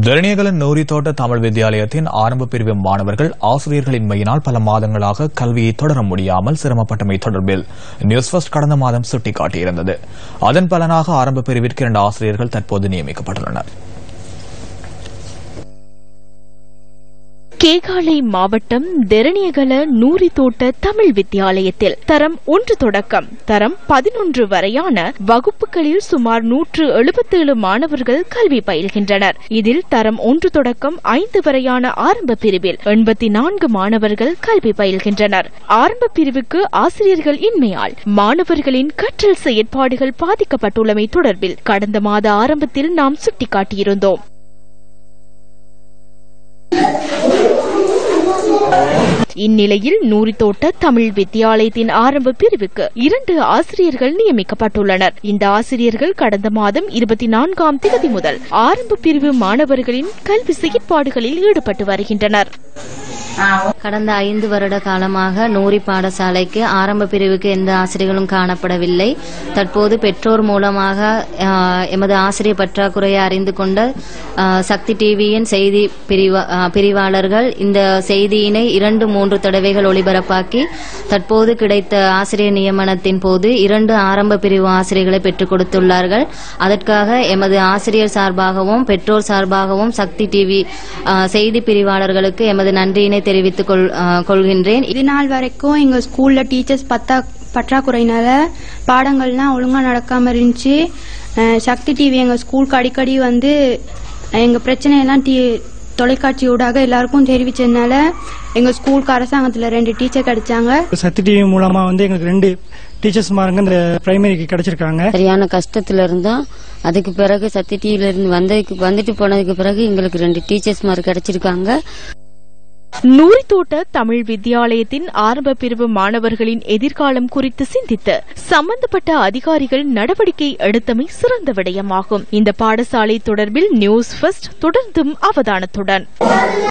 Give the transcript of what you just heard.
தரணியகலன் நூரி தோட்ட தமிழ் வித்தியாலயத்தின் ஆரம்ப பிரிவு மாணவர்கள் ஆசிரியர்களின்மையினால் பல மாதங்களாக கல்வியை தொடர முடியாமல் சிரமப்பட்டமை தொடர்பில் நியூஸ் ஃபர்ஸ்ட் கடந்த மாதம் சுட்டிக்காட்டியிருந்தது. அதன் பலனாக ஆரம்ப பிரிவிற்கு இரண்டு ஆசிரியர்கள் தற்போது நியமிக்கப்பட்டுள்ளனர். கேகாலை மாவட்டம் தெரணியகல நூரி தோட்ட தமிழ் வித்தியாலயத்தில் தரம் ஒன்று தொடக்கம். தரம் பதினொன்று வரையான வகுப்புகளில் சுமார் நூற்று எழுபத்தேழு மாணவர்கள் கல்வி பயில்கின்றனர். இதில் தரம் ஒன்று தொடக்கம் ஐந்து வரையான ஆரம்ப பிரிவில் எண்பத்தி நான்கு மாணவர்கள் கல்வி பயில்கின்றனர். ஆரம்ப பிரிவுக்கு ஆசிரியர்கள் இன்மையால் மாணவர்களின் கற்றல் செயற்பாடுகள் பாதிக்கப்பட்டுள்ளமை தொடர்பில் கடந்த மாத ஆரம்பத்தில் நாம் சுட்டிக்காட்டியிருந்தோம். இந்நிலையில் நூறித்தோட்ட தமிழ் வித்தியாலயத்தின் ஆரம்ப பிரிவுக்கு இரண்டு ஆசிரியர்கள் நியமிக்கப்பட்டுள்ளனர். இந்த ஆசிரியர்கள் கடந்த மாதம் இருபத்தி நான்காம் தேதி முதல் ஆரம்ப பிரிவு மாணவர்களின் கல்வி செயற்பாடுகளில் ஈடுபட்டு வருகின்றனர். கடந்த ஐந்து வருட காலமாக நூறி பாடசாலைக்கு ஆரம்ப பிரிவுக்கு எந்த ஆசிரியர்களும் காணப்படவில்லை. தற்போது பெற்றோர் மூலமாக எமது ஆசிரியர் பற்றாக்குறையை அறிந்து கொண்ட சக்தி டிவியின் செய்தி பிரிவா- பிரிவாளர்கள் இந்த செய்தியினை இரண்டு மூன்று தடவைகள் ஒளிபரப்பாக்கி தற்போது கிடைத்த ஆசிரியர் நியமனத்தின் போது இரண்டு ஆரம்ப பிரிவு ஆசிரியர்களை பெற்றுக் கொடுத்துள்ளார்கள். அதற்காக எமது ஆசிரியர் சார்பாகவும் பெற்றோர் சார்பாகவும் சக்தி டிவி செய்தி பிரிவாளர்களுக்கு எமது நன்றியினை தெரிவித்துக் கொள்- கொள்கின்றேன். இது நாள் வரைக்கும் எங்க ஸ்கூல்ல டீச்சர்ஸ் பத்தா பற்றாக்குறையினால பாடங்கள்லாம் ஒழுங்கா நடக்காம இருந்துச்சு. சக்தி டிவி எங்க ஸ்கூலுக்கு அடிக்கடி வந்து எங்க பிரச்சனையெல்லாம் டி தொலைக்காட்சி ஊடாக எல்லாருக்கும் தெரிவிச்சதுனால எங்க ஸ்கூலுக்கு அரசாங்கத்துல ரெண்டு டீச்சர் கிடைச்சாங்க. சக்தி டிவி மூலமா வந்து எங்களுக்கு ரெண்டு டீச்சர்ஸ் மாருங்க இந்த பிரைமரிக்கு கிடைச்சிருக்காங்க. சரியான கஷ்டத்துல இருந்தோம் அதுக்கு பிறகு சத்தி டிவில இருந்து வந்ததுக்கு வந்துட்டு போனதுக்கு பிறகு எங்களுக்கு ரெண்டு டீச்சர்ஸ் மாதிரி கிடைச்சிருக்காங்க. நூரித்தோட்ட தமிழ் வித்தியாலயத்தின் ஆரம்ப பிரிவு மாணவர்களின் எதிர்காலம் குறித்து சிந்தித்து சம்பந்தப்பட்ட அதிகாரிகள் நடவடிக்கை எடுத்தமை சிறந்த விடயமாகும். இந்த பாடசாலை தொடர்பில் நியூஸ் ஃபர்ஸ்ட் தொடர்ந்தும் அவதானத்துடன்.